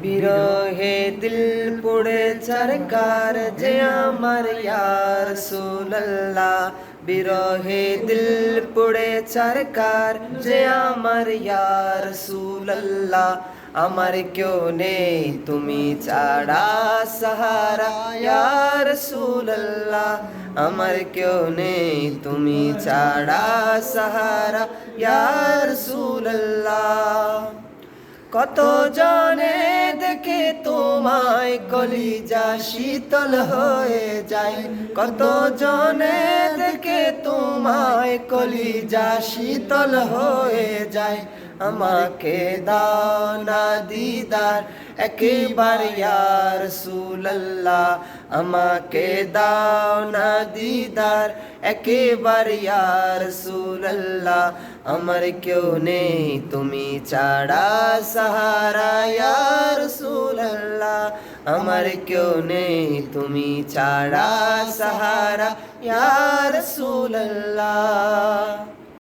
বিরহে দিল পুড়ে চরকার যে আমার ইয়ার সুল্লাহ বিরহে দিল পুড়ে চরকার যে আমার ইয়ার সুল্লাহ আমার কেউ নেই, তুমি ছাড়া সাহারা ইয়ার সুল্লাহ আমার কেউ নেই, তুমি ছাড়া সাহারা ইয়ার সুল্লাহ কত জনে তোমায় কলিজা শীতল হয়ে যায়। কত জনে দেখে তোমায় কলিজা শীতল হয়ে যায়। আমাকে দাও না দিদার, একেবার ইয়ার সুল্লাহ আমাকে দাও না দিদার, একেবার ইয়ার সুল্লাহ আমার কেউ নেই, তুমি ছাড়া সাহারা ইয়ার আমার কেউ নেই তুমি ছাড়া সাহারা ইয়ার সুল্লাহ